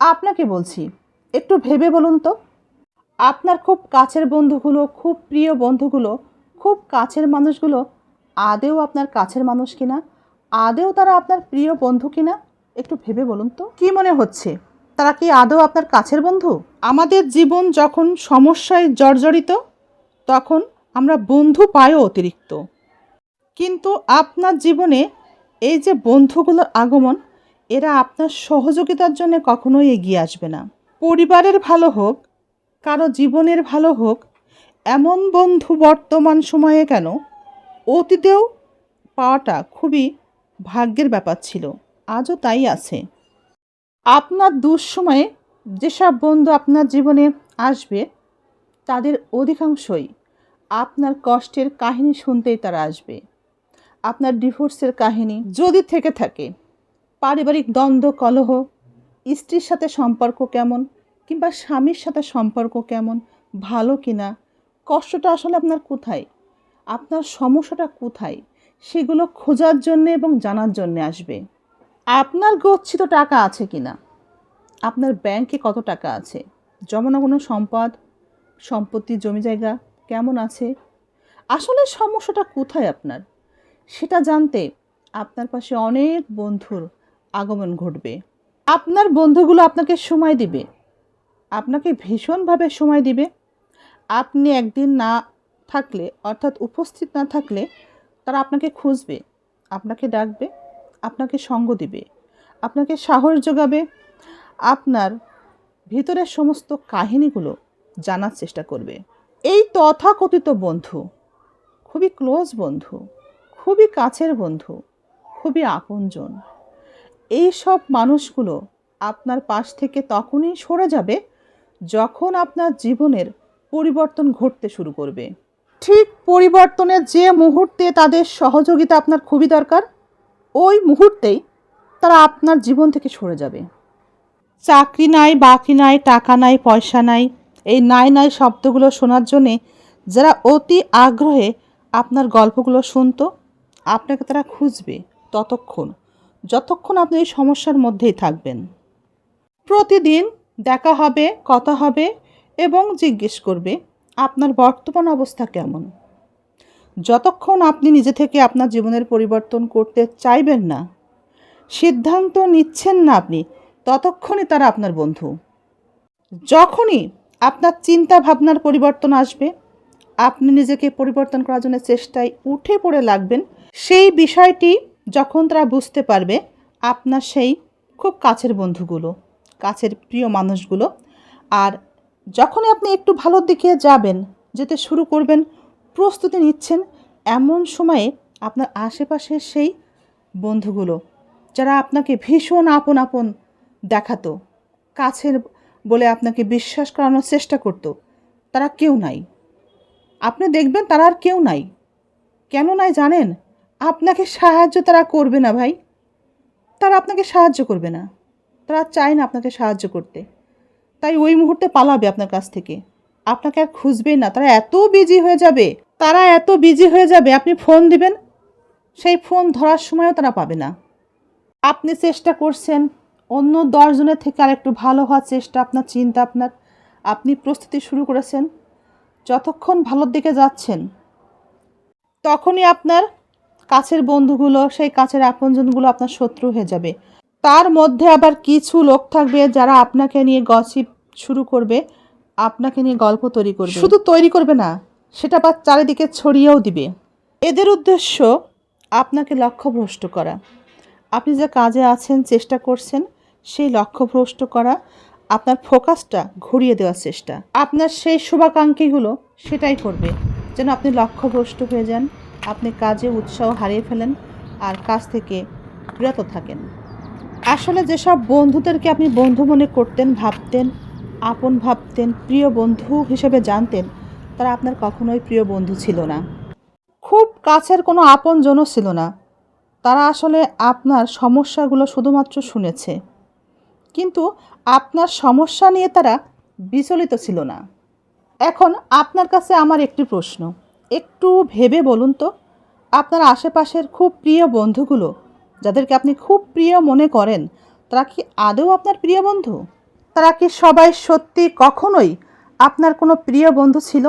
আপনাকে বলছি, একটু ভেবে বলুন তো। আপনার খুব কাছের বন্ধুগুলো, খুব প্রিয় বন্ধুগুলো, খুব কাছের মানুষগুলো, আদেও আপনার কাছের মানুষ কিনা? আদেও তারা আপনার প্রিয় বন্ধু কিনা? একটু ভেবে বলুন তো। কি মনে হচ্ছে? তারা কি আদৌ আপনার কাছের বন্ধু? আমাদের জীবন যখন সমস্যায় জর্জরিত, তখন আমরা বন্ধু পাইও অতিরিক্ত। কিন্তু আপনার জীবনে এই যে বন্ধুগুলোর আগমন এরা আপনার সহযোগিতার জন্য কখনোই এগিয়ে আসবে না। পরিবারের ভালো হোক, কারও জীবনের ভালো হোক, এমন বন্ধু বর্তমান সময়ে কেন? অতীতেও পাওয়াটা খুবই ভাগ্যের ব্যাপার ছিল, আজও তাই আছে। আপনার দুঃসময়ে যেসব বন্ধু আপনার জীবনে আসবে, তাদের অধিকাংশই আপনার কষ্টের কাহিনী শুনতেই তারা আসবে। আপনার ডিভোর্সের কাহিনী যদি থেকে থাকে। পারিবারিক দ্বন্দ্ব, কলহ, স্ত্রীর সাথে সম্পর্ক কেমন কিংবা স্বামীর সাথে সম্পর্ক কেমন, ভালো কিনা, কষ্টটা আসলে আপনার কোথায়? আপনার সমস্যাটা কোথায়? সেগুলো খোঁজার জন্যে এবং জানার জন্যে আসবে। আপনার গচ্ছিত টাকা আছে কি না আপনার ব্যাংকে কত টাকা আছে? জমানো কোনো সম্পদ? সম্পত্তি, জমি জায়গা কেমন আছে? আসলে সমস্যাটা কোথায় আপনার? সেটা জানতে আপনার পাশে অনেক বন্ধুর আগমন ঘটবে। আপনার বন্ধুগুলো আপনাকে সময় দিবে। আপনাকে ভীষণভাবে সময় দিবে। আপনি একদিন না থাকলে, অর্থাৎ উপস্থিত না থাকলে, তারা আপনাকে খুঁজবে, আপনাকে ডাকবে, আপনাকে সঙ্গ দিবে, আপনাকে সাহস যোগাবে। আপনার ভিতরের সমস্ত কাহিনীগুলো জানার চেষ্টা করবে। এই তথাকথিত বন্ধু খুবই ক্লোজ বন্ধু, খুবই কাছের বন্ধু, খুবই আপনজন। এই সব মানুষগুলো আপনার পাশ থেকে তখনই সরে যাবে যখন আপনার জীবনের পরিবর্তন ঘটতে শুরু করবে। ঠিক পরিবর্তনের যে মুহূর্তে তাদের সহযোগিতা আপনার খুবই দরকার, ওই মুহূর্তেই তারা আপনার জীবন থেকে সরে যাবে। চাকরি নাই, বাকি নাই, টাকা নাই, পয়সা নাই, এই নাই নাই শব্দগুলো শোনার জন্যে যারা অতি আগ্রহে আপনার গল্পগুলো শুনতো, আপনাকে তারা খুঁজবে ততক্ষণ। যতক্ষণ আপনি এই সমস্যার মধ্যেই থাকবেন। প্রতিদিন দেখা হবে, কথা হবে এবং জিজ্ঞেস করবে, আপনার বর্তমান অবস্থা কেমন? যতক্ষণ আপনি নিজে থেকে আপনার জীবনের পরিবর্তন করতে চাইবেন না, সিদ্ধান্ত নিচ্ছেন না আপনি, ততক্ষণই তারা আপনার বন্ধু। যখনই আপনার চিন্তা ভাবনার পরিবর্তন আসবে, আপনি নিজেকে পরিবর্তন করার জন্য চেষ্টায় উঠে পড়ে লাগবেন, সেই বিষয়টি যখন তারা বুঝতে পারবে আপনার সেই খুব কাছের বন্ধুগুলো, কাছের প্রিয় মানুষগুলো, আর যখনই আপনি একটু ভালোর দিকে যাবেন, যেতে শুরু করবেন, প্রস্তুতি নিচ্ছেন, এমন সময়ে আপনার আশেপাশের সেই বন্ধুগুলো, যারা আপনাকে ভীষণ আপন আপন দেখাতো, কাছের বলে আপনাকে বিশ্বাস করানোর চেষ্টা করতো, তারা কেউ নাই। আপনি দেখবেন তারা আর কেউ নাই। কেন নাই জানেন? আপনাকে সাহায্য তারা করবে না ভাই। তারা আপনাকে সাহায্য করবে না। তারা চায় না আপনাকে সাহায্য করতে। তাই ওই মুহূর্তে পালাবে আপনার কাছ থেকে। আপনাকে আর খুঁজবেই না। তারা এত বিজি হয়ে যাবে। তারা এত বিজি হয়ে যাবে। আপনি ফোন দিবেন। সেই ফোন ধরার সময়ও তারা পাবে না। আপনি চেষ্টা করছেন অন্য দশজনের থেকে আর একটু ভালো হওয়ার চেষ্টা। আপনার চিন্তা আপনার। আপনি প্রস্তুতি শুরু করেছেন। যতক্ষণ ভালোর দিকে যাচ্ছেন, তখনই আপনার কাছের বন্ধুগুলো, সেই কাছের আপনজনগুলো আপনার শত্রু হয়ে যাবে। তার মধ্যে আবার কিছু লোক থাকবে যারা আপনাকে নিয়ে গসিপ শুরু করবে, আপনাকে নিয়ে গল্প তৈরি করবে। শুধু তৈরি করবে না, সেটা আবার চারিদিকে ছড়িয়েও দিবে। এদের উদ্দেশ্য আপনাকে লক্ষ্যভ্রষ্ট করা। আপনি যে কাজে আছেন, চেষ্টা করছেন, সেই লক্ষ্যভ্রষ্ট করা আপনার ফোকাসটা ঘুরিয়ে দেওয়ার চেষ্টা। আপনার সেই শুভাকাঙ্ক্ষীগুলো সেটাই করবে। যেন আপনি লক্ষ্যভ্রষ্ট হয়ে যান। আপনি কাজে উৎসাহ হারিয়ে ফেলেন আর কাজ থেকে বিরত থাকেন। আসলে যেসব বন্ধুদেরকে আপনি বন্ধু মনে করতেন, ভাবতেন, আপন ভাবতেন, প্রিয় বন্ধু হিসেবে জানতেন, তারা আপনার কখনোই প্রিয় বন্ধু ছিল না। খুব কাছের কোনো আপনজনও ছিল না। তারা আসলে আপনার সমস্যাগুলো শুধুমাত্র শুনেছে। কিন্তু আপনার সমস্যা নিয়ে তারা বিচলিত ছিল না। এখন আপনার কাছে আমার একটি প্রশ্ন। একটু ভেবে বলুন তো, আপনার আশেপাশের খুব প্রিয় বন্ধুগুলো, যাদেরকে আপনি খুব প্রিয় মনে করেন, তারা কি আদৌ আপনার প্রিয় বন্ধু? তারা কি সবাই সত্যি কখনোই আপনার কোনো প্রিয় বন্ধু ছিল?